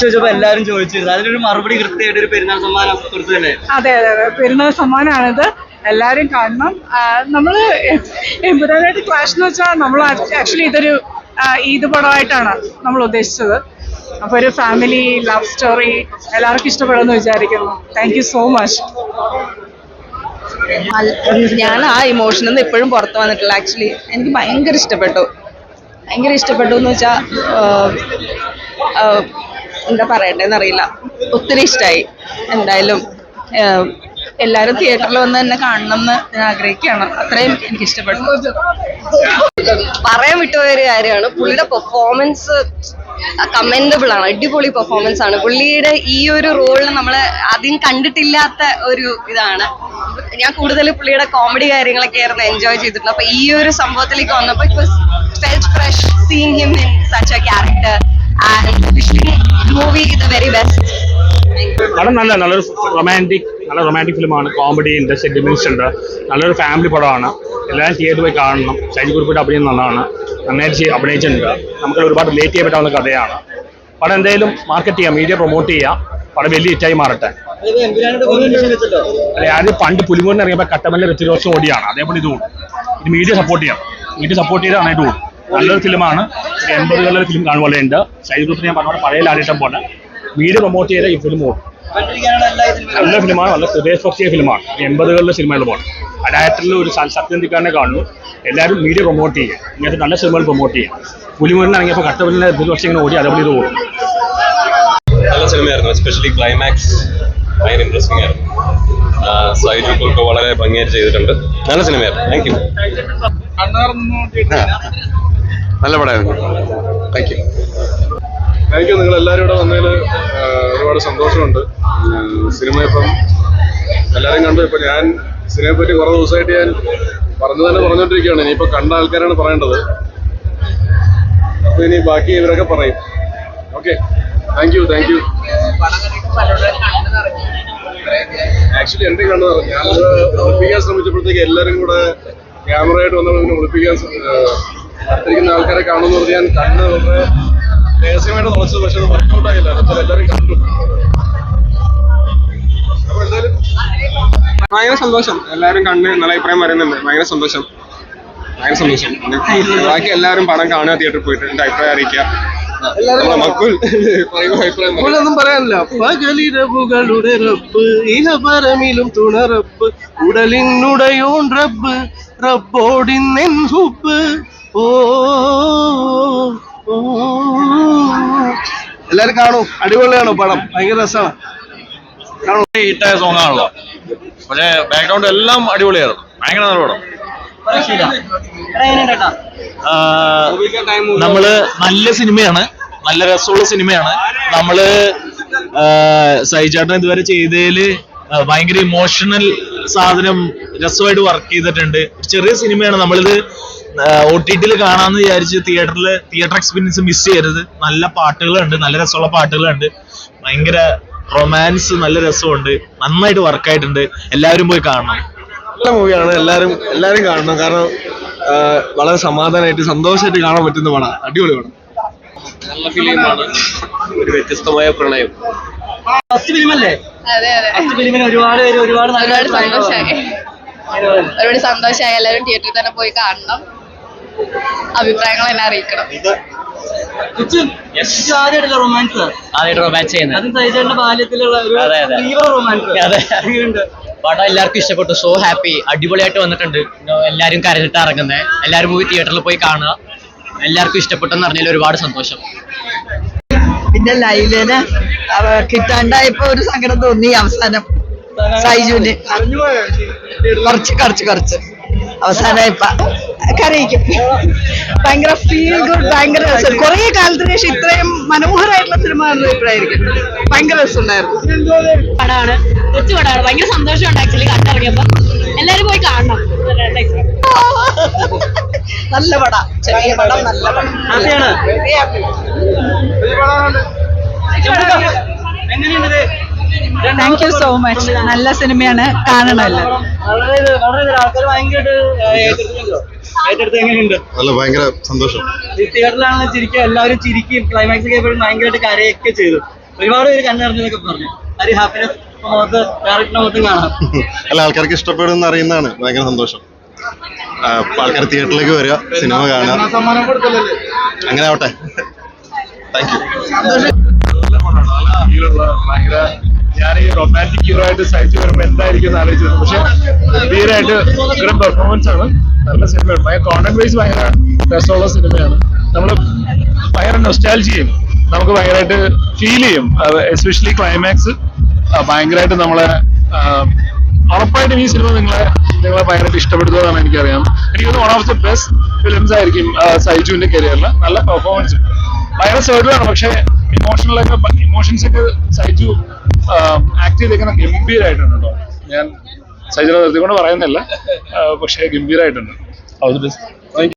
ചോദിച്ചപ്പോ എല്ലാരും ചോദിച്ചിരുന്നു. അതിനൊരു മറുപടി കൃത്യമായിട്ട് ഒരു പെരുന്നാൾ സമ്മാനം കൊടുത്തല്ലേ അതെ അതെ അതെ. പെരുന്നാൾ സമ്മാനമാണിത്. എല്ലാവരും കാണണം. നമ്മൾ എമ്പുരാനായിട്ട് ക്ലാഷ് എന്ന് വെച്ചാൽ നമ്മൾ ആക്ച്വലി ഇതൊരു ഈദ് പടമായിട്ടാണ് നമ്മൾ ഉദ്ദേശിച്ചത്. അപ്പൊ ഒരു ഫാമിലി ലവ് സ്റ്റോറി എല്ലാവർക്കും ഇഷ്ടപ്പെടുമെന്ന് വിചാരിക്കുന്നു. താങ്ക് യു സോ മച്ച് ഞാൻ ആ ഇമോഷനിൽ നിന്ന് ഇപ്പോഴും പുറത്ത് വന്നിട്ടില്ല. ആക്ച്വലി എനിക്ക് ഭയങ്കര ഇഷ്ടപ്പെട്ടു. ഭയങ്കര ഇഷ്ടപ്പെട്ടു എന്ന് വെച്ചാൽ എന്താ പറയണ്ടേന്ന് അറിയില്ല. ഒത്തിരി ഇഷ്ടമായി എന്തായാലും എല്ലാവരും തിയേറ്ററിൽ വന്ന് തന്നെ കാണണം എന്ന് ഞാൻ ആഗ്രഹിക്കുകയാണ്. അത്രയും എനിക്ക് ഇഷ്ടപ്പെട്ടു പറയാൻ വിട്ടുപോയ ഒരു കാര്യമാണ്. പുള്ളിയുടെ പെർഫോമൻസ് കമൻഡബിൾ ആണ്. അടിപൊളി പെർഫോമൻസ് ആണ്. പുള്ളിയുടെ ഈ ഒരു റോളിൽ നമ്മൾ ആദ്യം കണ്ടിട്ടില്ലാത്ത ഒരു ഇതാണ്. ഞാൻ കൂടുതൽ പുള്ളിയുടെ കോമഡി കാര്യങ്ങളൊക്കെ ആയിരുന്നു എൻജോയ് ചെയ്തിട്ടുള്ളത് അപ്പൊ ഈ ഒരു സംഭവത്തിലേക്ക് വന്നപ്പോൾ it was fresh seeing him in such a character movie very best നല്ല നല്ലൊരു റൊമാന്റിക് നല്ല റൊമാന്റിക് ഫിലിമാണ് കോമഡി ഉണ്ട് സെന്റിമെന്റ്സ് ഉണ്ട്. നല്ലൊരു ഫാമിലി പടമാണ്. എല്ലാവരും തിയേറ്ററിൽ പോയി കാണണം. ഷൈജി കുറിപ്പിട്ട് അഭിനയം നന്നാണ്. നന്നായിട്ട് അഭിനയിച്ചിട്ടുണ്ട്. നമുക്ക് ഒരുപാട് ലേറ്റ് ചെയ്യാൻ പറ്റാവുന്ന കഥയാണ്. പടം എന്തായാലും മാർക്കറ്റ് ചെയ്യാം. മീഡിയ പ്രൊമോട്ട് ചെയ്യാം. പടം വലിയ ഹിറ്റായി മാറട്ടെ. അല്ല ഞാൻ പണ്ട് പുലിമൂരിന് ഇറങ്ങിയപ്പോൾ കട്ടമല്ല ഋത്തിരോഷം ഓടിയാണ്. അതേപോലെ ഇത് ഇത് മീഡിയ സപ്പോർട്ട് ചെയ്യാം മീഡിയ സപ്പോർട്ട് ചെയ്ത് നന്നായിട്ട് കൂടും നല്ലൊരു ഫിലിമാണ്. ഒരു എൺപതുകളിലെ ഫിലിം ഷൈജി കുറിപ്പ് ഞാൻ പറഞ്ഞ പഴയ ലാലിട്ടം പോലെ. വീട് പ്രൊമോട്ട് ചെയ്ത ഈ ഫിലിം ഓടും നല്ല ഫിലിമാണ്. നല്ല ഹൃദയസ്പർശിയ ഫിലിമാണ്. എൺപതുകളിലെ സിനിമകൾ പോലെ. ആ ഡയറക്ടറിൽ ഒരു സത്യന്തിക്കാരനെ കാണുന്നു. എല്ലാവരും മീഡിയ പ്രൊമോട്ട് ചെയ്യുക ഇങ്ങനത്തെ നല്ല സിനിമകൾ പ്രൊമോട്ട് ചെയ്യുക പുലിമുരൻ ഇറങ്ങിയപ്പോൾ കട്ടവലിനെ ഇതിൽ വർഷം ഇങ്ങനെ ഓടി അതേപോലെ ഇത് ഓടും. നല്ല സിനിമയായിരുന്നു. എസ്പെഷ്യലി ക്ലൈമാക്സ് ഭയങ്കര ഇൻട്രസ്റ്റിംഗ് ആയിരുന്നു. സൈജു വളരെ ഭംഗിയായിട്ട് ചെയ്തിട്ടുണ്ട്. നല്ല സിനിമയായിരുന്നു. താങ്ക് യു നല്ല പടമായിരുന്നു താങ്ക് യു താങ്ക് യു നിങ്ങൾ എല്ലാവരും ഇവിടെ വന്നതിൽ ഒരുപാട് സന്തോഷമുണ്ട്. സിനിമ ഇപ്പം എല്ലാവരും കണ്ടു. ഇപ്പം ഞാൻ സിനിമയെ പറ്റി കുറേ ദിവസമായിട്ട് ഞാൻ പറഞ്ഞു തന്നെ പറഞ്ഞുകൊണ്ടിരിക്കുകയാണ് ഇനിയിപ്പോൾ കണ്ട ആൾക്കാരാണ് പറയേണ്ടത്. അപ്പോൾ ഇനി ബാക്കി ഇവരൊക്കെ പറയും. Okay thank you thank you actually എന്റെ കണ്ടു. ഞാനത് ഒളിപ്പിക്കാൻ ശ്രമിച്ചപ്പോഴത്തേക്ക് എല്ലാവരും കൂടെ ക്യാമറയായിട്ട് വന്നപ്പോൾ ഒളിപ്പിക്കാൻ അടുത്തിരിക്കുന്ന ആൾക്കാരെ കാണുമെന്ന് പറഞ്ഞ് ഞാൻ കണ്ണ് രഹസ്യമായിട്ട് തുറച്ചത് പക്ഷെ അത് വർക്കൗട്ട് ആയില്ല. എന്നുവെച്ചാൽ എല്ലാവരും കണ്ടു. എന്തായാലും ഭയങ്കര സന്തോഷം. എല്ലാവരും കണ്ട് നല്ല അഭിപ്രായം പറയുന്നുണ്ട്. ഭയങ്കര സന്തോഷം. ഭയങ്കര സന്തോഷം. ബാക്കി എല്ലാവരും പടം കാണുക തിയേറ്ററിൽ പോയിട്ട് എന്റെ അഭിപ്രായം അറിയിക്കുക. ഒന്നും പറയാനില്ല. പകലിരവുകളുടെ റബ്ബ് ഉടലിനുടയോൺ റബ്ബ് റബ്ബോടിന്നെൻ ഹുബ് ഓ. എല്ലാരും കാണൂ. അടിപൊളിയാണോ പടം. ഭയങ്കര രസമാണ്. ഹിറ്റായ സോങ് ആണല്ലോ. പക്ഷേ ബാക്ക്ഗ്രൗണ്ട് എല്ലാം അടിപൊളിയായിരുന്നു. ഭയങ്കര നല്ല പടം. നമ്മൾ നല്ല സിനിമയാണ്. നല്ല രസമുള്ള സിനിമയാണ്. നമ്മൾ സൈചേട്ടൻ ഇതുവരെ ചെയ്തതിൽ ഭയങ്കര ഇമോഷണൽ സാധനം രസമായിട്ട് വർക്ക് ചെയ്തിട്ടുണ്ട്. ചെറിയ സിനിമയാണ്. നമ്മളിത് ഒ ടി ടിയിൽ കാണാമെന്ന് വിചാരിച്ച് തിയേറ്ററിൽ തിയേറ്റർ എക്സ്പീരിയൻസ് മിസ് ചെയ്യരുത്. നല്ല പാട്ടുകളുണ്ട് നല്ല രസമുള്ള പാട്ടുകളുണ്ട്. ഭയങ്കര റൊമാൻസ് നല്ല രസമുണ്ട്. നന്നായിട്ട് വർക്കായിട്ടുണ്ട് എല്ലാവരും പോയി കാണണം. നല്ല മൂവിയാണ് എല്ലാവരും എല്ലാവരും കാണണം. കാരണം വളരെ സമാധാനമായിട്ട് സന്തോഷമായിട്ട് കാണാൻ പറ്റുന്ന പടം. അടിപൊളി പടം. നല്ല ഫിലിമാണ് ഒരു വ്യത്യസ്തമായ പ്രണയം. ഫസ്റ്റ് ഫിലിം അല്ലേ? അതെ അതെ. ഫസ്റ്റ് ഫിലിമിന് ഒരുപാട് പേര് ഒരുപാട് നല്ല ഒരുപാട് സന്തോഷമായി ഒരുപാട് സന്തോഷമായി എല്ലാവരും തിയേറ്ററിൽ തന്നെ പോയി കാണണം. അഭിപ്രായങ്ങൾ എന്നെ അറിയിക്കണം. റൊമാൻസ് ആദ്യമായിട്ട് റൊമാൻസ് ചെയ്യുന്നത്. അതും സൈജേട്ടന്റെ ബാല്യത്തിലുള്ള ഒരു അതെ, അതെ. തീവ്ര റൊമാൻസ് അതെ. എങ്ങനെയുണ്ട്? പടം എല്ലാവർക്കും ഇഷ്ടപ്പെട്ടു. സോ ഹാപ്പി അടിപൊളിയായിട്ട് വന്നിട്ടുണ്ട്. എല്ലാരും എല്ലാവരും കരഞ്ഞിട്ട് ഇറങ്ങുന്നത് എല്ലാരും മൂവി തിയേറ്ററിൽ പോയി കാണുക. എല്ലാവർക്കും ഇഷ്ടപ്പെട്ടെന്ന് അറിഞ്ഞതിൽ ഒരുപാട് സന്തോഷം. പിന്നെ ലൈലിന് കിട്ടാണ്ടായപ്പോ ഒരു സങ്കടം തോന്നി അവസാനം. സൈജുവിന്. കുറച്ച് കുറച്ച് കുറച്ച്. അവസാനമായപ്പ കരയിക്കും. ഭയങ്കര ഫീൽ ഗുഡ് ഭയങ്കര രസം. കുറെ കാലത്തിന് ശേഷം ഇത്രയും മനോഹരമായിട്ടുള്ള സിനിമ ഇപ്പോഴായിരിക്കും. ഭയങ്കര രസമുണ്ടായിരുന്നു പടമാണ്. കൊച്ചു പടമാണ്. ഭയങ്കര സന്തോഷമുണ്ട് ആക്ച്വലി കണ്ടിറങ്ങിയപ്പോ. എല്ലാരും പോയി കാണണം. നല്ല പടം. ചെറിയ പടം നല്ല പടം. താങ്ക് യു സോ മച്ച് നല്ല സിനിമയാണ് കാണണമല്ലോ ഏറ്റെടുത്ത് എങ്ങനെയുണ്ട്? നല്ല ഭയങ്കര സന്തോഷം. തിയേറ്ററിലാണെങ്കിൽ ചിരിക്കുക എല്ലാവരും ചിരിക്കും ക്ലൈമാക്സ് ഒക്കെ ഭയങ്കരമായിട്ട് കരയൊക്കെ ചെയ്തു. ഒരുപാട് പേര് കണ്ണറിഞ്ഞതൊക്കെ പറഞ്ഞു. ഒരു ഹാപ്പിനെസ് മുഖത്ത് ഡയറക്ടറിന്റെ മുഖത്തും കാണാം. അല്ല ആൾക്കാർക്ക് ഇഷ്ടപ്പെടുന്ന എന്ന് അറിയുന്നതാണ്. ഭയങ്കര സന്തോഷം. ആൾക്കാർ തിയേറ്ററിലേക്ക് വരിക സിനിമ കാണുക. അങ്ങനെ ആവട്ടെ. താങ്ക് യു ഭയങ്കര ഞാൻ ഈ റൊമാന്റിക് ഹീറോ ആയിട്ട് സഹിച്ചു വരുമ്പോൾ എന്തായിരിക്കും എന്ന് ആലോചിച്ചത് പക്ഷെ ഗംഭീരമായിട്ട് ഇത്തരം പെർഫോമൻസ് ആണ്. നല്ല സിനിമയാണ് ഭയങ്കര കോണ്ടന്റ് വൈസ് ഭയങ്കര രസമുള്ള സിനിമയാണ് നമ്മൾ ഭയങ്കര നൊസ്റ്റാലജി ചെയ്യും. നമുക്ക് ഭയങ്കരമായിട്ട് ഫീൽ ചെയ്യും. എസ്പെഷ്യലി ക്ലൈമാക്സ് ഭയങ്കരമായിട്ട് നമ്മളെ ഉറപ്പായിട്ടും ഈ സിനിമ നിങ്ങളെ നിങ്ങളെ ഭയങ്കരമായിട്ട് ഇഷ്ടപ്പെടുത്തുന്നതാണ് എനിക്കറിയാം. എനിക്ക് one of the best films ആയിരിക്കും സൈജുവിന്റെ കരിയറിൽ നല്ല പെർഫോമൻസ് ഭയങ്കര സെർവിലാണ് പക്ഷേ ഇമോഷണലൊക്കെ ഇമോഷൻസ് ഒക്കെ സൈജു ആക്ട് ചെയ്തേക്കുന്ന ഗംഭീരമായിട്ടുണ്ട് കേട്ടോ. ഞാൻ സൈജുനെ നിർത്തിക്കൊണ്ട് പറയുന്നില്ല. പക്ഷേ ഗംഭീരമായിട്ടുണ്ട് ഓൾ ബെസ്റ്റ്